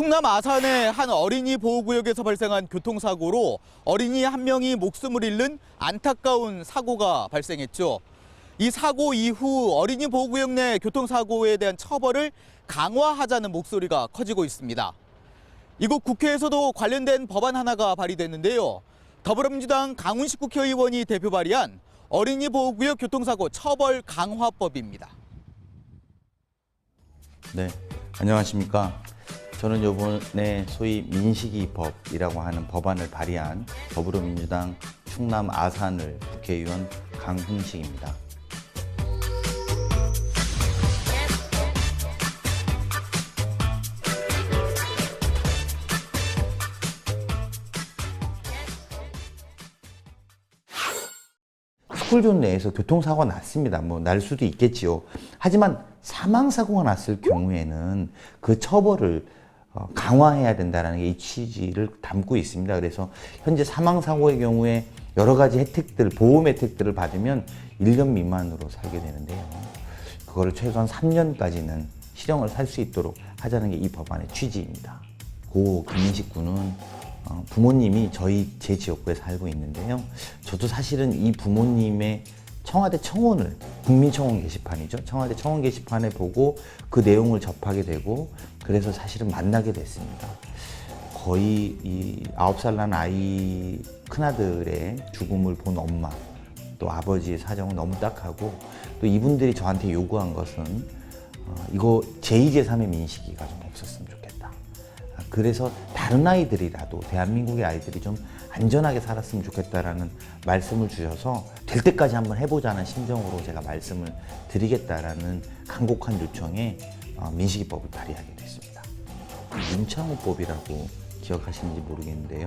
충남 아산의 한 어린이 보호구역에서 발생한 교통사고로 어린이 한 명이 목숨을 잃는 안타까운 사고가 발생했죠. 이 사고 이후 어린이 보호구역 내 교통사고에 대한 처벌을 강화하자는 목소리가 커지고 있습니다. 이곳 국회에서도 관련된 법안 하나가 발의됐는데요. 더불어민주당 강훈식 국회의원이 대표 발의한 어린이 보호구역 교통사고 처벌 강화법입니다. 네, 안녕하십니까. 저는 이번에 소위 민식이법이라고 하는 법안을 발의한 더불어민주당 충남 아산을 국회의원 강훈식입니다. 스쿨존 내에서 교통사고가 났습니다. 뭐 날 수도 있겠지요. 하지만 사망사고가 났을 경우에는 그 처벌을 어, 강화해야 된다는 게 이 취지를 담고 있습니다. 그래서 현재 사망 사고의 경우에 여러 가지 혜택들, 보험 혜택들을 받으면 1년 미만으로 살게 되는데요. 그거를 최소한 3년까지는 실형을 살 수 있도록 하자는 게 이 법안의 취지입니다. 고 김민식 군은 어, 부모님이 저희 제 지역구에 살고 있는데요. 저도 사실은 이 부모님의 청와대 청원을 국민청원 게시판이죠. 청와대 청원 게시판에 보고 그 내용을 접하게 되고 그래서 사실은 만나게 됐습니다. 거의 이 아홉 살 난 아이 큰아들의 죽음을 본 엄마 또 아버지의 사정은 너무 딱하고 또 이분들이 저한테 요구한 것은 어, 이거 제2, 제3의 민식이가 좀 없었으면 좋겠다. 아, 그래서 다른 아이들이라도 대한민국의 아이들이 좀 안전하게 살았으면 좋겠다라는 말씀을 주셔서 될 때까지 한번 해보자는 심정으로 제가 말씀을 드리겠다라는 간곡한 요청에 어, 민식이법을 발의하게 됐습니다. 윤창호법이라고 기억하시는지 모르겠는데요.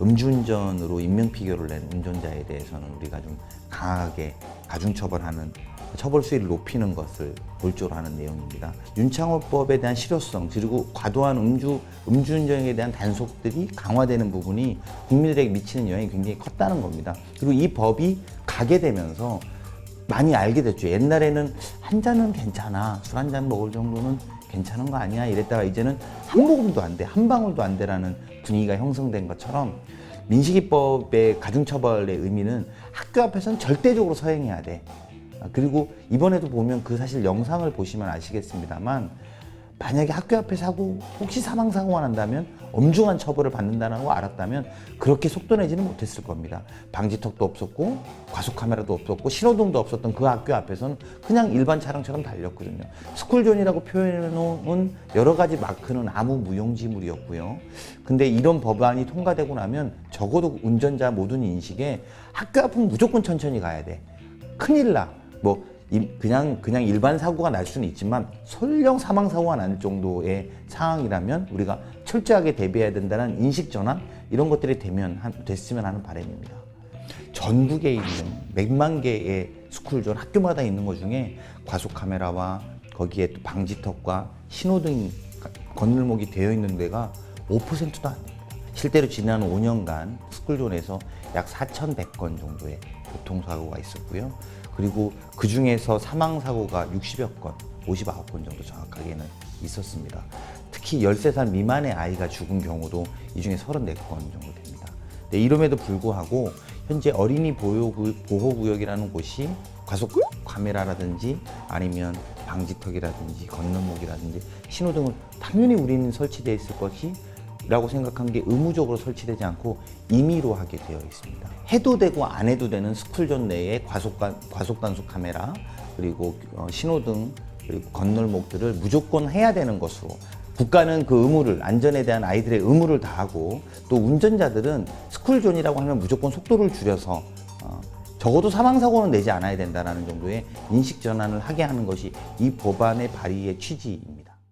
음주운전으로 인명피고를 낸 운전자에 대해서는 우리가 좀 강하게 가중처벌하는 처벌 수위를 높이는 것을 골조로 하는 내용입니다. 윤창호법에 대한 실효성 그리고 과도한 음주 음주운전에 대한 단속들이 강화되는 부분이 국민들에게 미치는 영향이 굉장히 컸다는 겁니다. 그리고 이 법이 가게 되면서 많이 알게 됐죠. 옛날에는 한 잔은 괜찮아. 술 한 잔 먹을 정도는 괜찮은 거 아니야. 이랬다가 이제는 한 모금도 안 돼. 한 방울도 안 돼라는 분위기가 형성된 것처럼 민식이법의 가중처벌의 의미는 학교 앞에서는 절대적으로 서행해야 돼. 아, 그리고 이번에도 보면 그 사실 영상을 보시면 아시겠습니다만 만약에 학교 앞에 사고 혹시 사망 사고가 난다면 엄중한 처벌을 받는다는 거 알았다면 그렇게 속도 내지는 못했을 겁니다. 방지턱도 없었고 과속 카메라도 없었고 신호등도 없었던 그 학교 앞에서는 그냥 일반 차량처럼 달렸거든요. 스쿨존이라고 표현해 놓은 여러 가지 마크는 아무 무용지물이었고요. 근데 이런 법안이 통과되고 나면 적어도 운전자 모든 인식에 학교 앞은 무조건 천천히 가야 돼. 큰일 나. 뭐 이- 그냥 그냥 일반 사고가 날 수는 있지만 설령 사망 사고가 날 정도의 상황이라면 우리가 철저하게 대비해야 된다는 인식 전환 이런 것들이 되면 한- 됐으면 하는 바람입니다. 전국에 있는 몇만 개의 스쿨존 학교마다 있는 것 중에 과속 카메라와 거기에 또 방지턱과 신호등 건널목이 되어 있는 데가 5%도 안 됩니다. 실제로 지난 5년간 스쿨존에서 약 4,100건 정도의 교통사고가 있었고요. 그리고 그 중에서 사망사고가 60여 건, 59건 정도 정확하게는 있었습니다. 특히 13살 미만의 아이가 죽은 경우도 이 중에 34건 정도 됩니다. 네, 이름에도 불구하고 현재 어린이 보호구, 보호구역이라는 곳이 과속 카메라라든지 아니면 방지턱이라든지 건너목이라든지 신호등을 당연히 우리는 설치되어 있을 것이 라고 생각한 게 의무적으로 설치되지 않고 임의로 하게 되어 있습니다. 해도 되고 안 해도 되는 스쿨존 내에 과속, 과속 단속 카메라 그리고 어, 신호등 그리고 건널목들을 무조건 해야 되는 것으로 국가는 그 의무를 안전에 대한 아이들의 의무를 다하고 또 운전자들은 스쿨존이라고 하면 무조건 속도를 줄여서 어, 적어도 사망 사고는 내지 않아야 된다는 정도의 인식 전환을 하게 하는 것이 이 법안의 발의의 취지입니다.